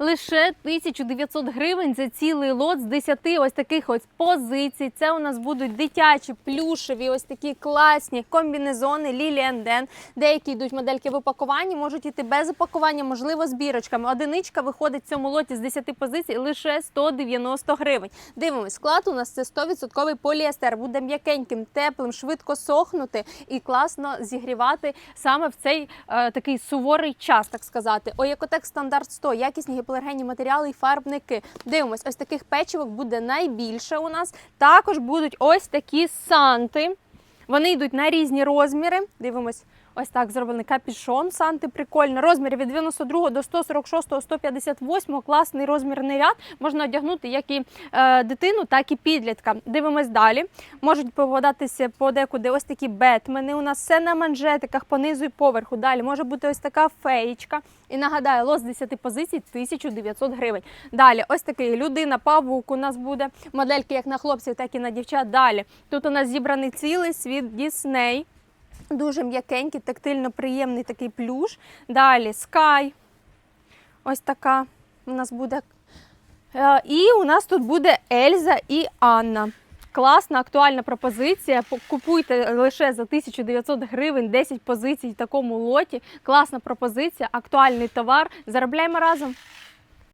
Лише 1900 гривень за цілий лот з 10 ось таких ось позицій. Це у нас будуть дитячі, плюшеві, ось такі класні комбінезони Lily Den. Деякі йдуть модельки в упакуванні, можуть іти без упакування, можливо, з бірочками. Одиничка виходить в цьому лоті з 10 позицій лише 190 гривень. Дивимось, склад у нас це 100% поліестер. Буде м'якеньким, теплим, швидко сохнути і класно зігрівати саме в цей е, такий суворий час, так сказати. Оєкотек стандарт 100, якісні гіпоалергенні матеріали і фарбники. Дивимось, ось таких печивок буде найбільше у нас. Також будуть ось такі санти. Вони йдуть на різні розміри. Дивимось, ось так зроблений капішон. Санти прикольно. Розміри від 92 до 146, 158. Класний розмірний ряд. Можна одягнути як і е, дитину, так і підлітка. Дивимось далі. Можуть попадатися подекуди ось такі бетмени. У нас все на манжетиках, понизу і поверху. Далі може бути ось така феєчка. І нагадаю, лот з 10 позицій 1900 гривень. Далі, ось такий людина, павук у нас буде. Модельки як на хлопців, так і на дівчат. Далі. Тут у нас зібраний цілий світ Дісней. Дуже м'якенький, тактильно приємний такий плюш. Далі Sky. Ось така у нас буде. Е, І у нас тут буде Ельза і Анна. Класна, актуальна пропозиція. Купуйте лише за 1900 гривень 10 позицій в такому лоті. Класна пропозиція, актуальний товар. Заробляємо разом.